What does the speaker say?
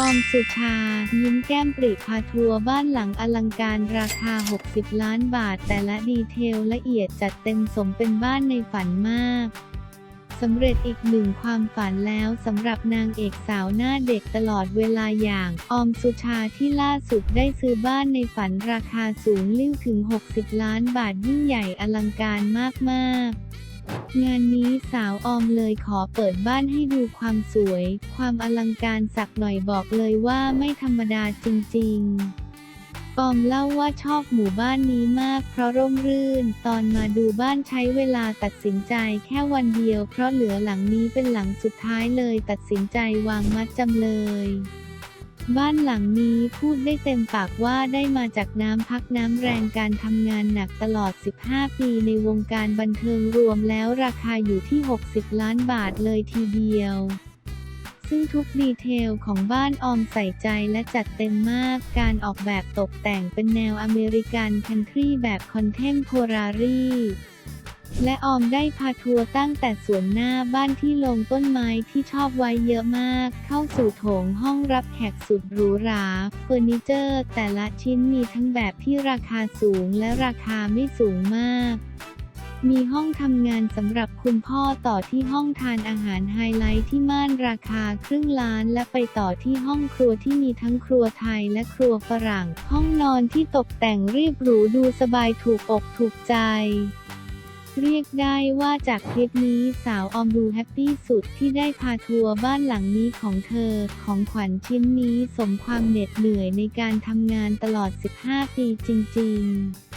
กอมสุชา ยิ้มแก้มปริพาทัวร์บ้านหลังอลังการราคา 60 ล้านบาท แต่ละดีเทลละเอียดจัดเต็มสมเป็นบ้านในฝันมากสำเร็จอีกหนึ่งความฝันแล้วสำหรับนางเอกสาวหน้าเด็กตลอดเวลาอย่างออมสุชาที่ล่าสุดได้ซื้อบ้านในฝันราคาสูงลิ่วถึง 60 ล้านบาทยิ่งใหญ่อลังการมากๆ งานนี้สาวออมเลยขอเปิดบ้านให้ดูความสวย ความอลังการสักหน่อยบอกเลยว่าไม่ธรรมดาจริงๆออมเล่าว่าชอบหมู่บ้านนี้มากเพราะร่มรื่น ตอนมาดูบ้านใช้เวลาตัดสินใจแค่วันเดียวเพราะเหลือหลังนี้เป็นหลังสุดท้ายเลยตัดสินใจวางมัดจำเลย บ้านหลังนี้พูดได้เต็มปากว่าได้มาจากน้ำพักน้ำแรงการทำงานหนักตลอด 15 ปีในวงการบันเทิงรวมแล้วราคาอยู่ที่ 60 ล้านบาทเลยทีเดียว ซึ่งทุกดีเทลของบ้านออมใส่ใจและจัดเต็มมาก การออกแบบตกแต่งเป็นแนวอเมริกันคันทรีแบบคอนเทมโพรารี และออมได้พาทัวร์ตั้งแต่สวนหน้าบ้านที่ลงต้นไม้ที่ชอบไว้เยอะมาก เข้าสู่โถงห้องรับแขกสุดหรูหราเฟอร์นิเจอร์ แต่ละชิ้นมีทั้งแบบที่ราคาสูงและราคาไม่สูงมากมีห้องทำงานสำหรับคุณพ่อต่อที่ห้องทานอาหารไฮไลท์ที่ม่านราคาครึ่งล้านและไปต่อที่ห้องครัวที่มีทั้งครัวไทยและครัวฝรั่ง ห้องนอนที่ตกแต่งเรียบหรูดูสบายถูกอกถูกใจ เรียกได้ว่าจากคลิปนี้สาวออมดูแฮปปี้สุดที่ได้พาทัวร์บ้านหลังนี้ของเธอ ของขวัญชิ้นนี้สมความเหน็ดเหนื่อยในการทำงานตลอด 15 ปีจริง ๆ